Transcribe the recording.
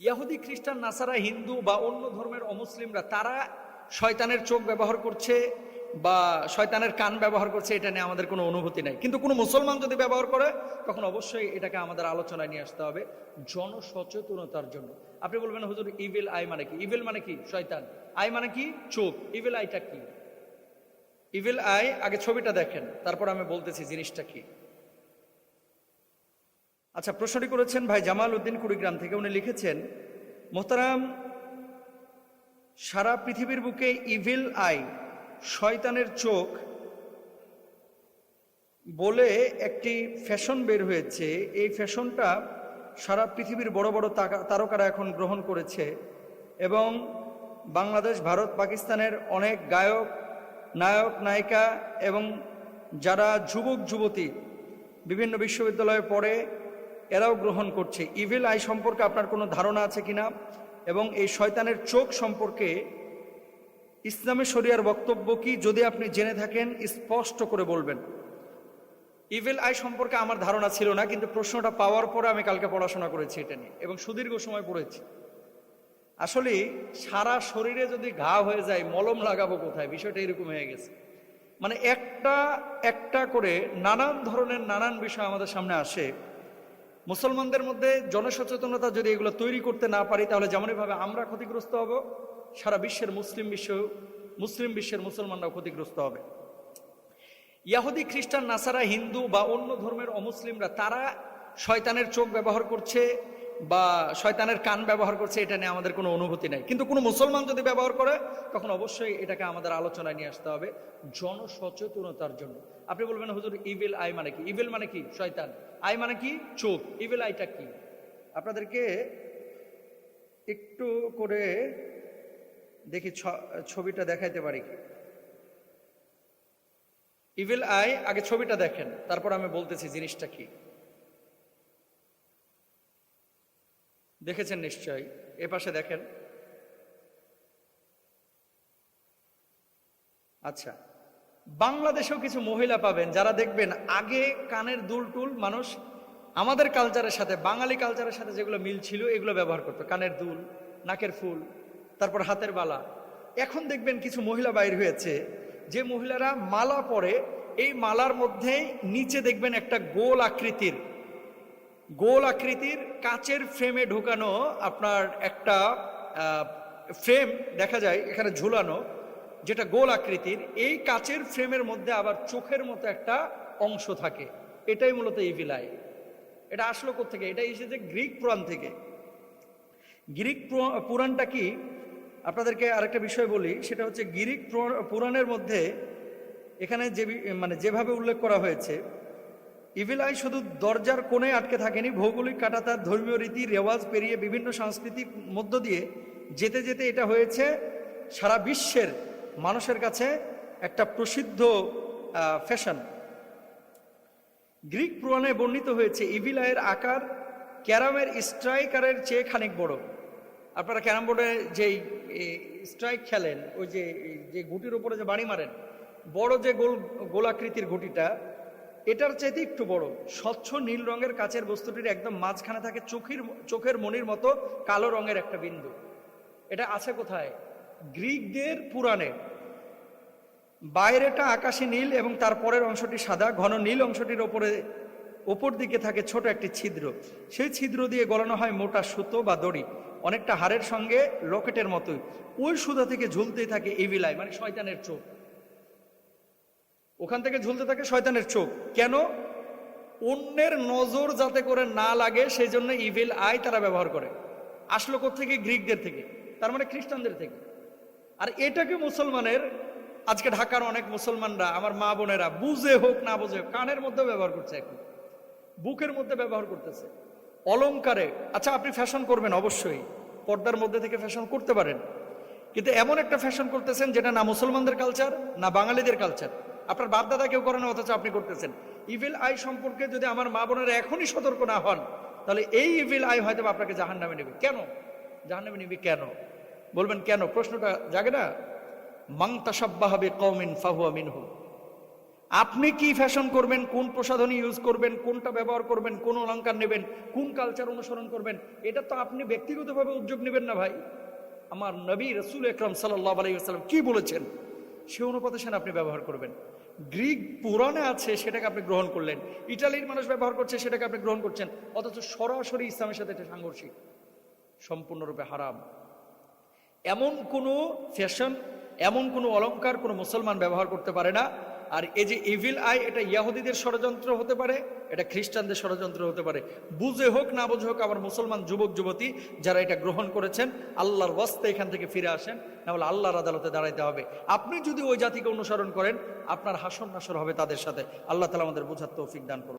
ইয়াহুদি খ্রিস্টান, নাসারা, হিন্দু বা অন্য ধর্মের অমুসলিমরা, তারা শয়তানের চোখ ব্যবহার করছে বা শয়তানের কান ব্যবহার করছে, এটা নিয়ে আমাদের কোনো অনুভূতি নাই। কিন্তু কোনো মুসলমান যদি ব্যবহার করে, তখন অবশ্যই এটাকে আমাদের আলোচনায় নিয়ে আসতে হবে জনসচেতনতার জন্য। আপনি বলবেন, হুজুর ইভিল আই মানে কি? ইভিল মানে কি? শয়তান। আই মানে কি? চোখ। ইভিল আইটা কি? ইভিল আই আগে ছবিটা দেখেন, তারপর আমি বলতেছি জিনিসটা কি। আচ্ছা প্রশ্নটি করেছেন ভাই জামাল উদ্দিন কুড়িগ্রাম থেকে। উনি লিখেছেন, মোহতারাম, সারা পৃথিবীর বুকে ইভিল আই শয়তানের চোখ বলে একটি ফ্যাশন বের হয়েছে। এই ফ্যাশনটা সারা পৃথিবীর বড় বড় তারকারা এখন গ্রহণ করেছে এবং বাংলাদেশ, ভারত, পাকিস্তানের অনেক গায়ক, নায়ক, নায়িকা এবং যারা যুবক, যুবতী বিভিন্ন বিশ্ববিদ্যালয়ে পড়ে এরাও গ্রহণ করছে। ইভিল আই সম্পর্কে আপনার কোনো ধারণা আছে কিনা? এবং এই শয়তানের চোখ সম্পর্কে ইসলামে শরিয়ার বক্তব্য কি? যদি আপনি জেনে থাকেন, স্পষ্ট করে বলবেন। ইভিল আই সম্পর্কে আমার ধারণা ছিল না, কিন্তু প্রশ্নটা পাওয়ার পরে আমি কালকে পড়াশোনা করেছি এটা নিয়ে, এবং সুদীর্ঘ সময় পড়েছি। আসলে সারা শরীরে যদি ঘা হয়ে যায়, মলম লাগাবো কোথায়? বিষয়টা এরকম হয়ে গেছে। মানে একটা একটা করে নানান ধরনের, নানান বিষয় আমাদের সামনে আসে। মুসলমানদের মধ্যে জনসচেতনতা যদি এগুলো তৈরি করতে না পারি, তাহলে যেমনইভাবে আমরা ক্ষতিগ্রস্ত হব, সারা বিশ্বের মুসলিম বিশ্ব, মুসলিম বিশ্বের মুসলমানরাও ক্ষতিগ্রস্ত হবে। ইয়াহুদি, খ্রিস্টান, নাসারা, হিন্দু বা অন্য ধর্মের অমুসলিমরা, তারা শয়তানের চোখ ব্যবহার করছে বা শয়তানের কান ব্যবহার করছে, এটা নিয়ে আমাদের কোনো অনুভূতি নাই। কিন্তু কোনো মুসলমান যদি ব্যবহার করে, তখন অবশ্যই এটাকে আমাদের আলোচনায় নিয়ে আসতে হবে জনসচেতনতার জন্য। আপনি বলবেন, হুজুর ইভিল আই মানে কি? ইভিল মানে কি? শয়তান। আই মানে কি? চোখ। ইভিল আইটা কি? আপনাদেরকে একটু করে দেখি ছবিটা দেখাইতে পারি কি? ইভিল আই আগে ছবিটা দেখেন, তারপর আমি বলতেছি জিনিসটা কি। দেখেছেন নিশ্চয়ই এ পাশে দেখেন। আচ্ছা বাংলাদেশেও কিছু মহিলা পাবেন যারা দেখবেন আগে কানের দুল টুল মানুষ আমাদের কালচারের সাথে, বাঙালি কালচারের সাথে যেগুলো মিল ছিল এগুলো ব্যবহার করতো। কানের দুল, নাকের ফুল, তারপর হাতের বালা। এখন দেখবেন কিছু মহিলা বাইর হয়েছে, যে মহিলারা মালা পরে, এই মালার মধ্যেই নিচে দেখবেন একটা গোল আকৃতির গোল আকৃতির কাচের ফ্রেমে ঢোকানো আপনার একটা ফ্রেম দেখা যায়, এখানে ঝুলানো, যেটা গোল আকৃতির, এই কাচের ফ্রেমের মধ্যে আবার চোখের মতো একটা অংশ থাকে। এটাই মূলত ইভিলাই এটা আসলো থেকে এটা এসেছে গ্রিক পুরাণ থেকে। গ্রিক পুরাণটা কি? আপনাদেরকে আরেকটা বিষয় বলি, সেটা হচ্ছে গ্রিক পুরাণের মধ্যে এখানে যে মানে যেভাবে উল্লেখ করা হয়েছে ইভিল আই শুধু দরজার কোণে আটকে থাকেনি, ভৌগোলিক কাটাতার ধর্মীয় রীতি, রেওয়াজ পেরিয়ে বিভিন্ন সাংস্কৃতিক মধ্য দিয়ে যেতে যেতে এটা হয়েছে সারা বিশ্বের মানুষের কাছে একটা প্রসিদ্ধ ফ্যাশন গ্রিক পুরাণে বর্ণিত হয়েছে, ইভিল আয়ের আকার ক্যারামের স্ট্রাইকারের চেয়ে খানিক বড়। আপনারা ক্যারাম বোর্ডে যেই স্ট্রাইক খেলেন, ওই যে যে গুটির উপরে যে বাড়ি মারেন, বড় যে গোল, গোলাকৃতির গুটিটা এটার চাইতে একটু বড়। স্বচ্ছ নীল রঙের কাচের বস্তুটির একদম মাঝখানে থাকে চোখের চোখের মনির মতো কালো রঙের একটা বিন্দু। এটা আছে কোথায়? গ্রিকদের পুরাণে। বাইরেটা আকাশি নীল এবং তার পরের অংশটি সাদা। ঘন নীল অংশটির ওপরে, ওপর দিকে থাকে ছোট একটি ছিদ্র। সেই ছিদ্র দিয়ে গলানো হয় মোটা সুতো বা দড়ি। অনেকটা হাড়ের সঙ্গে লকেটের মতোই। ওই সুতা থেকে ঝুলতেই থাকে এভিলাই মানে শয়তানের চোখ। ওখান থেকে ঝুলতে থাকে শয়তানের চোখ। কেন? অন্যের নজর যাতে করে না লাগে সেই জন্য ইভিল আই তারা ব্যবহার করে। আসলো থেকে গ্রিকদের থেকে, তার মানে খ্রিস্টানদের থেকে। আর এটাকে মুসলমানের, আজকে ঢাকার অনেক মুসলমানরা, আমার মা বোনেরা, বুঝে হোক না বুঝে হোক, কানের মধ্যে ব্যবহার করছে এখন। বুকের মধ্যে ব্যবহার করতেছে। অলংকারে আচ্ছা আপনি ফ্যাশন করবেন অবশ্যই। পর্দার মধ্যে থেকে ফ্যাশন করতে পারেন। কিন্তু এমন একটা ফ্যাশন করতেছেন যেটা না মুসলমানদের কালচার না বাঙালিদের কালচার আপনার বাপদাদা কেউ করে না, অথচ আপনি করতেছেন। ইভিল আই সম্পর্কে যদি আমার মা বোনেরা এখনই সতর্ক না হন, তাহলে এই ইভিল আই হয়তো আপনাকে জাহান নামে নেবে। কেন? জাহান নামে নেবে কেন? বলবেন কেন? প্রশ্নটা জাগে না? মাং তাসাব্বাহাবে কৌমিন ফাহুয়া মিনহু। আপনি কি ফ্যাশন করবেন, কোন প্রসাধনী ইউজ করবেন, কোনটা ব্যবহার করবেন, কোন অলঙ্কার নেবেন, কোন কালচার অনুসরণ করবেন, এটা তো আপনি ব্যক্তিগতভাবে উদ্যোগ নেবেন না ভাই। আমার নবী রসুল একরম সাল্লাহ আলাইসাল্লাম কি বলেছেন? সে অনুপাতে সেন আপনি ব্যবহার করবেন। গ্রিক পুরাণে আছে সেটাকে আপনি গ্রহণ করলেন। ইটালির মানুষ ব্যবহার করছে সেটাকে আপনি গ্রহণ করছেন। অথচ সরাসরি ইসলামের সাথে এটা সাংঘর্ষিক। সম্পূর্ণরূপে হারাম। এমন কোনো ফ্যাশন এমন কোনো অলঙ্কার কোনো মুসলমান ব্যবহার করতে পারে না। আর এই যে ইভিল আই এটা ইয়াহুদিদের ষড়যন্ত্র হতে পারে, এটা খ্রিস্টানদের ষড়যন্ত্র হতে পারে। বুঝে হোক, না বুঝে হোক আবার মুসলমান যুবক, যুবতী যারা এটা গ্রহণ করেছেন, আল্লাহর ওয়াস্তে এখান থেকে ফিরে আসেন নাহলে আল্লাহর আদালতে দাঁড়াইতে হবে। আপনি যদি ওই জাতিকে অনুসরণ করেন, আপনার হাসন নাসর হবে তাদের সাথে। আল্লাহ তালা আমাদের বোঝার তৌফিক দান করুন।